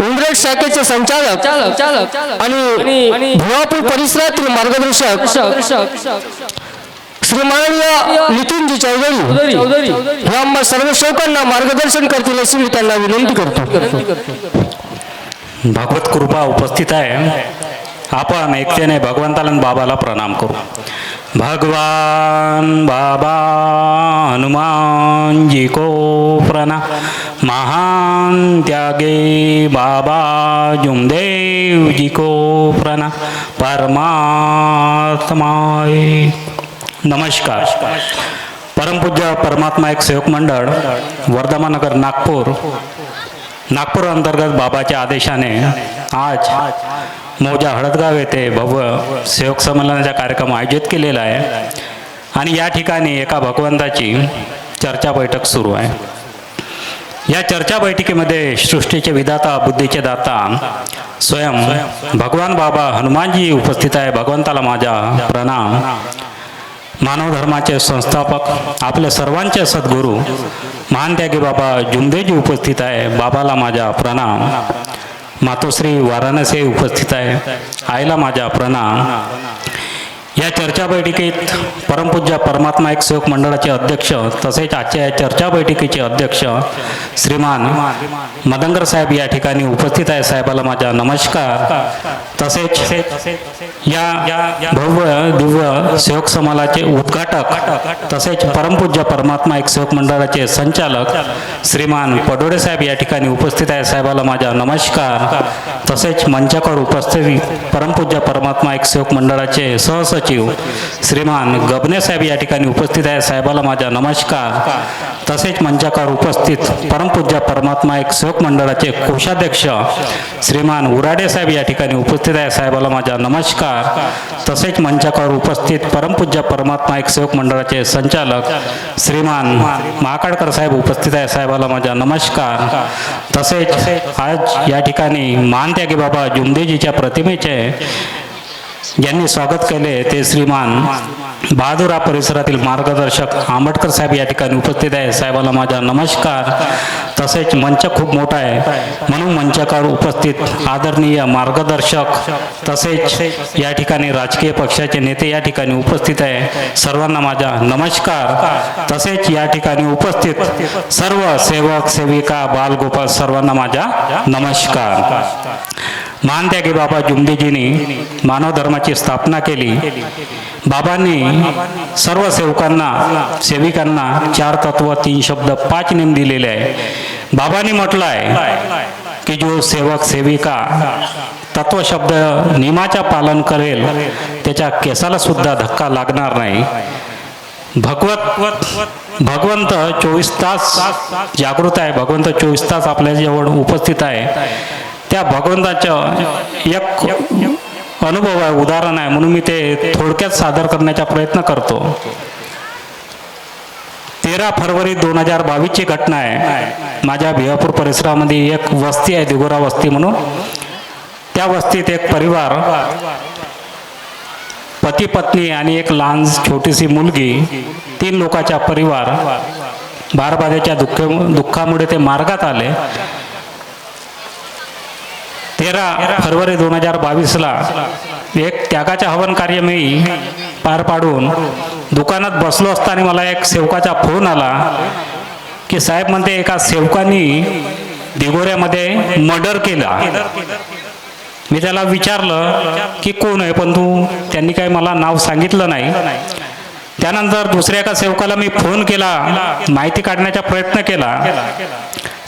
उमरेड शाखेचे संचालक चालक चालक चालक. आणि भुवापूर परिसरातील मार्गदर्शक शक श्री माननीय नितीनजी चौधरी चौधरी. हे आम्हा सर्व शोकांना मार्गदर्शन करतील अशी मी त्यांना विनंती करतो. भागवत कृपा उपस्थित आहे. आपण एकतेने भगवंताला आणि बाबाला प्रणाम करू. भगवान बाबा हनुमान जी को प्रणाम महान त्यागे बाबा जुमदेव जी को प्रणा परमात्माय। नमस्कार। परमपूज्य परमात्मा एक सेवक मंडळ वर्धमानगर नागपूर। नागपूर अंतर्गत बाबाच्या आदेशाने आज मौजा हळदगाव येथे भव्य सेवक संमेलनाचा कार्यक्रम आयोजित केलेला आहे. आणि या ठिकाणी एका भगवंताची चर्चा बैठक सुरू आहे. या चर्चा बैठकीमध्ये सृष्टीचे विधाता बुद्धीचे दाता स्वयं भगवान बाबा हनुमानजी उपस्थित आहे भगवंताला माझा प्रणाम. मानव धर्माचे संस्थापक आपले सर्वांचे सद्गुरू महान त्यागी बाबा जुमदेजी उपस्थित आहे बाबाला माझा प्रणाम. मातोश्री वाराणसी उपस्थित आहे आईला माझा प्रणाम. या चर्चा बैठकीत परमपूज्य परमात्मा एक सेवक मंडळाचे अध्यक्ष तसेच आजच्या या चर्चा बैठकीचे अध्यक्ष श्रीमान मदंगर साहेब या ठिकाणी उपस्थित आहे साहेबाला माझा नमस्कार. तसेच या भव्य दिव्य सेवक समालाचे उद्घाटक तसेच परमपूज्य परमात्मा एक सेवक मंडळाचे संचालक श्रीमान पडोडे साहेब या ठिकाणी उपस्थित आहे साहेबाला माझा नमस्कार. तसेच मंचावर उपस्थित परमपूज्य परमात्मा एक सेवक मंडळाचे सहस सचिव श्रीमान गबने साहेब या ठिकाणी उपस्थित आहे. साहेबाला माझा नमस्कार. तसेच मंचाकार उपस्थित परमपूज्य परमात्मा एक सेवक मंडळाचे कोषाध्यक्ष श्रीमान उराडे साहेब या ठिकाणी उपस्थित आहे. साहेबाला माझा नमस्कार. तसेच मंचाकार उपस्थित परमपूज्य परमात्मा एक सेवक मंडळाचे संचालक श्रीमान महाकाडकर साहेब उपस्थित आहे. साहेबाला माझा नमस्कार. तसेच आज या ठिकाणी मान त्यागी बाबा जुमदेजीच्या प्रतिमेचे ज्यांनी स्वागत केले. ते श्रीमान बहादुरा परिसरातील मार्गदर्शक आंबेडकर साहेब या ठिकाणी उपस्थित आहे साहेबाला माझा नमस्कार. तसेच मंच खूप मोठा आहे. म्हणून मंचकार उपस्थित आदरणीय मार्गदर्शक तसेच या ठिकाणी राजकीय पक्षाचे नेते या ठिकाणी उपस्थित आहे. सर्वांना माझा नमस्कार. तसेच या ठिकाणी उपस्थित सर्व सेवक सेविका बालगोपाल सर्वांना माझा नमस्कार. महान त्यागी बाबा जुमदेजींनी मानव धर्माची स्थापना केली. बाबांनी सर्व सेवकांना सेविकांना चार तत्व तीन शब्द पाच नेम दिलेले आहे. बाबांनी म्हटलं आहे की जो सेवक सेविका तत्व शब्द नियमाच्या पालन करेल त्याच्या केसाला सुद्धा धक्का लागणार नाही. भगवत भगवंत चोवीस तास जागृत आहे. भगवंत चोवीस तास आपल्या जवळ उपस्थित आहे. त्या भगवंताचं एक अनुभव आहे उदाहरण आहे. म्हणून मी ते थोडक्यात सादर करण्याचा प्रयत्न करतो. तेरा फरवरी दोन हजार बावीसची घटना आहे. माझ्या भिवापूर परिसरामध्ये एक वस्ती आहे दिगोरा वस्ती म्हणून. त्या वस्तीत एक परिवार पती पत्नी आणि एक लहान छोटीशी मुलगी तीन लोकांचा परिवार बारबाद्याच्या दुःख दुःखामुळे ते मार्गात आले. तेरा फरवरी दोन हजार बावीसला एक त्यागाच्या हवन कार्य मी पार पाडून दुकानात बसलो असताना मला एक सेवकाचा फोन आला की साहेब म्हणते एका सेवकानी दिगोऱ्यामध्ये मर्डर केला. मी त्याला विचारलं की कोण आहे पण तू त्यांनी काही मला नाव सांगितलं नाही. त्यानंतर दुसऱ्या एका सेवकाला मी फोन केला माहिती काढण्याचा प्रयत्न केला.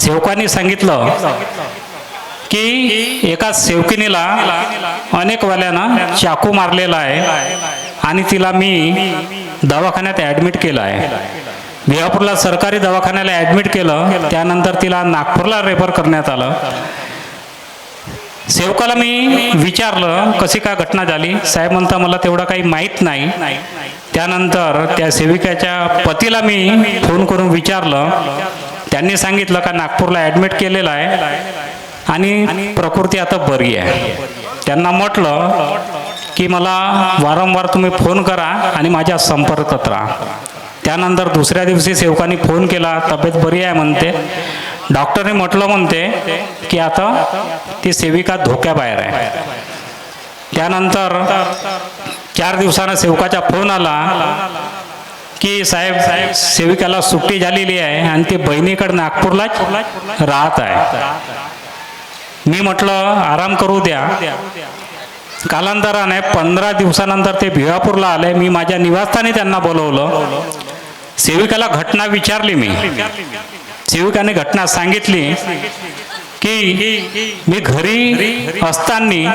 सेवकांनी सांगितलं की एका सेवकिनीला अनेक वाल्यानं चाकू मारलेला आहे आणि तिला मी दवाखान्यात ॲडमिट केलं आहे भिवापूरला सरकारी दवाखान्याला ॲडमिट केलं त्यानंतर तिला नागपूरला रेफर करण्यात आलं. सेवकाला मी विचारलं कशी काय घटना झाली? साहेब म्हणता मला तेवढं काही माहीत नाही. त्यानंतर त्या सेविकाच्या पतीला मी फोन करून विचारलं. त्यांनी सांगितलं का नागपूरला ॲडमिट केलेलं आहे आणि प्रकृती आता बरी आहे. त्यांना म्हटलं की मला वारंवार तुम्ही फोन करा आणि माझ्या संपर्कात राहा. त्यानंतर दुसऱ्या दिवशी सेवकांनी फोन केला तब्येत बरी आहे म्हणते. डॉक्टरने म्हटलं म्हणते की आता ती सेविका धोक्याबाहेर आहे. त्यानंतर चार दिवसानं सेवकाचा फोन आला की साहेब साहेब सेविकाला सुट्टी झालेली आहे आणि ती बहिणीकडे नागपूरलाच राहत आहे. मी म्हटलं आराम करू द्या. कालांतराने पंधरा दिवसानंतर ते भिवापूरला आले. मी माझ्या निवासस्थानी त्यांना बोलवलं. सेविकाला घटना विचारली मी. सेविकाने घटना सांगितली की मी घरी असताना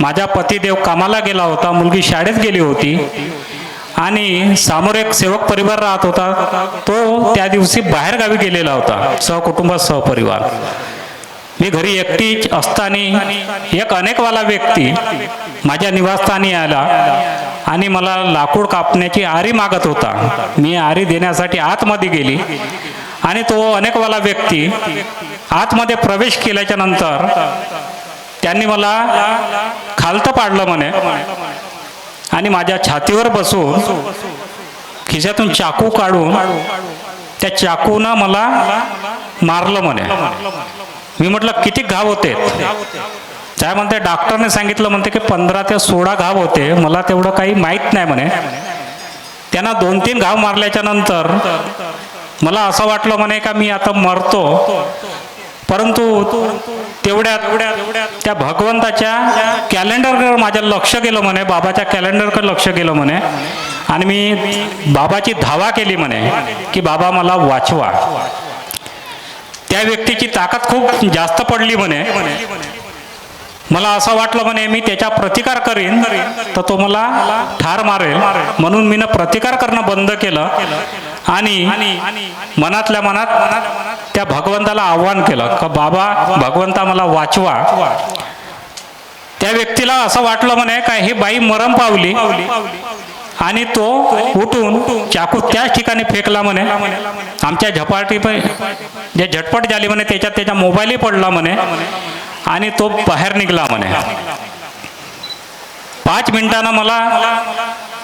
माझा पतिदेव कामाला गेला होता. मुलगी शाळेत गेली होती. आणि समोर एक सेवक परिवार राहत होता. तो त्या दिवशी बाहेरगावी गेलेला होता. सहकुटुंब सहपरिवार. मी घरी एकटीच असताना एक अनेकवाला व्यक्ती माझ्या निवासस्थानी आला आणि मला लाकूड कापण्याची आरी मागत होता. मी आरी देण्यासाठी आतमध्ये गेली आणि तो अनेकवाला व्यक्ती आतमध्ये प्रवेश केल्याच्यानंतर त्यांनी मला खालतं पाडलं म्हणे आणि माझ्या छातीवर बसून खिशातून चाकू काढून त्या चाकूनं मला मारलं म्हणे. मी म्हटलं किती घाव होते? काय म्हणते डॉक्टरने सांगितलं म्हणते की पंधरा ते सोळा घाव होते. मला तेवढं काही माहीत नाही म्हणे. त्यांना दोन तीन घाव मारल्याच्या नंतर मला असं वाटलं म्हणे का मी आता मरतो. परंतु तेवढ्या त्या भगवंताच्या कॅलेंडरकडे माझ्या लक्ष गेलं म्हणे बाबाच्या कॅलेंडरकडे लक्ष गेलं म्हणे. आणि मी बाबाची धावा केली म्हणे की बाबा मला वाचवा. त्या व्यक्तीची ताकद खूप जास्त पडली म्हणे. मला असं वाटलं म्हणे मी त्याचा प्रतिकार करीन तर तो मला ठार मारेल. म्हणून मी प्रतिकार करणं बंद केलं आणि मनातल्या मनात त्या भगवंताला आव्हान केलं का बाबा भगवंता मला वाचवा. त्या व्यक्तीला असं वाटलं म्हणे काय ही बाई मरम पावली. आणि तो उठून चाकू त्याच ठिकाणी फेकला म्हणे. आमच्या झपाटी पण जे झटपट झाली म्हणे त्याच्यात त्याचा मोबाईलही पडला म्हणे. आणि तो बाहेर निघला म्हणे. पाच मिनिटानं मला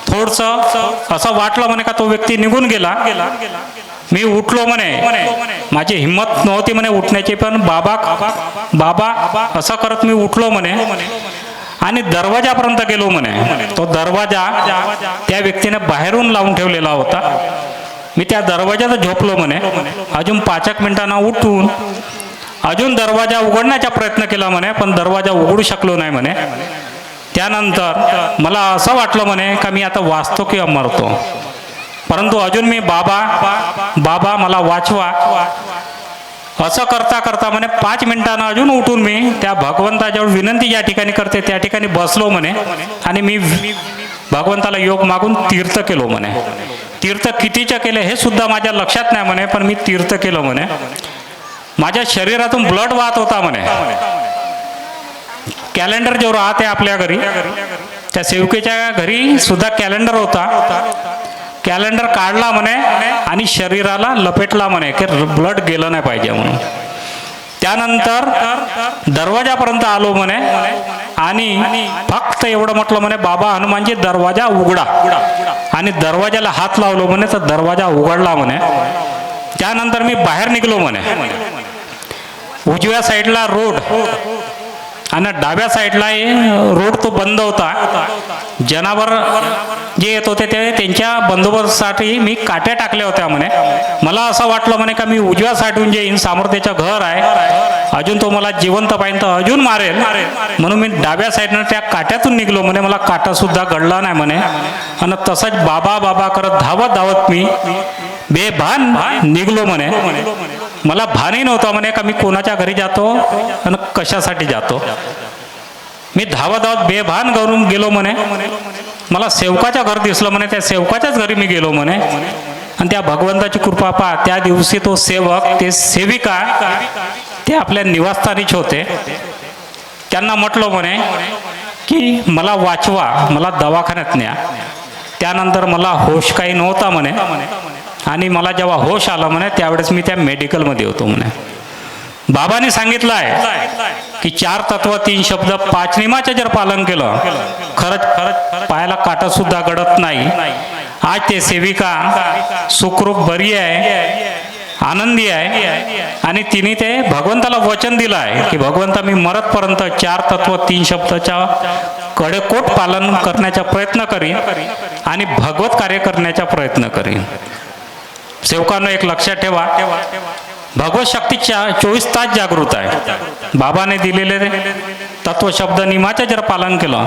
थोडस असं वाटलं म्हणे का तो व्यक्ती निघून गेला. मी उठलो म्हणे. माझी हिंमत नव्हती म्हणे उठण्याची पण बाबा बाबा असं करत मी उठलो म्हणे. आणि दरवाजापर्यंत गेलो म्हणे. तो दरवाजा त्या व्यक्तीने बाहेरून लावून ठेवलेला होता. मी त्या दरवाजात झोपलो म्हणे. अजून पाच एक मिनिटांना उठून अजून दरवाजा उघडण्याचा प्रयत्न केला म्हणे पण दरवाजा उघडू शकलो नाही म्हणे. त्यानंतर मला असं वाटलं म्हणे का मी आता वाचतो किंवा मरतो. परंतु अजून मी बाबा बाबा मला वाचवा. असं करता करता म्हणे पाच मिनिटानं अजून उठून मी त्या भगवंताजवळ विनंती ज्या ठिकाणी करते त्या ठिकाणी बसलो म्हणे. आणि मी भगवंताला योग मागून तीर्थ केलो म्हणे. तीर्थ कितीचं केले हे सुद्धा माझ्या लक्षात नाही म्हणे पण मी तीर्थ केलं म्हणे. माझ्या शरीरातून ब्लड वाहत होता म्हणे. कॅलेंडर जो राहते आपल्या घरी त्या सेवकेच्या घरी सुद्धा कॅलेंडर होता. कॅलेंडर काढला म्हणे आणि शरीराला लपेटला म्हणे की ब्लड गेलं नाही पाहिजे म्हणून. त्यानंतर दरवाजापर्यंत आलो म्हणे आणि फक्त एवढं म्हटलं म्हणे बाबा हनुमानजी दरवाजा उघडा. आणि दरवाजाला हात लावलो म्हणे तर दरवाजा उघडला म्हणे. त्यानंतर मी बाहेर निघलो म्हणे. उजव्या साईडला रोड आणि डाव्या साईडला रोड तो बंद होता. जनावर जे येत होते ते त्यांच्या बंदोबस्तासाठी मी काट्या टाकल्या होत्या म्हणे. मला असं वाटलं म्हणे का मी उजव्या साठून जे येईन सामर्थ्याचं घर आहे. अजून तो मला जिवंत पाहिजे तर अजून मारेल. म्हणून मी डाव्या साईडनं त्या काट्यातून निघलो म्हणे. मला काटा सुद्धा नाही म्हणे. आणि तसंच बाबा बाबा करत धावत धावत मी बेभान निघलो म्हणे. मला भानही नव्हता म्हणे का मी कोणाच्या घरी जातो आणि कशासाठी जातो? मी धावत धावत बेभान करून गेलो म्हणे. मला सेवकाच्या घर दिसलं म्हणे त्या सेवकाच्याच घरी मी गेलो म्हणे. आणि त्या भगवंताची कृपा पा त्या दिवशी तो सेवक ते सेविका ते आपल्या निवासस्थानीच होते. त्यांना म्हटलं म्हणे की मला वाचवा मला दवाखान्यात न्या. त्यानंतर मला होश काही नव्हता म्हणे. आणि मला जेव्हा होश आला म्हणे त्यावेळेस मी त्या मेडिकलमध्ये होतो म्हणे. बाबांनी सांगितलं आहे की चार तत्व तीन शब्द पाच नियमाचे जर पालन केलं खरंच खरंच पायाला काटा सुद्धा गडत नाही. आज ते सेविका सुखरूप बरी आहे आनंदी आहे आणि तिने ते भगवंताला वचन दिलं आहे की भगवंता मी मरतपर्यंत चार तत्व तीन शब्दाच्या कडेकोट पालन करण्याचा प्रयत्न करीन आणि भगवत कार्य करण्याचा प्रयत्न करीन. सेवकांना एक लक्षात ठेवा. भगवत शक्तीच्या चोवीस तास जागृत आहे. बाबाने दिलेले तत्वशब्द निमाचं जर पालन केलं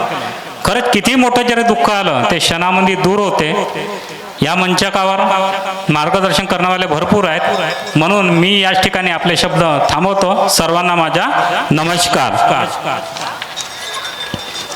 खरंच किती मोठं जरी दुःख आलं ते क्षणामध्ये दूर होते. या मंचकावर मार्गदर्शन करणारे भरपूर आहेत. म्हणून मी याच ठिकाणी आपले शब्द थांबवतो. सर्वांना माझा नमस्कार.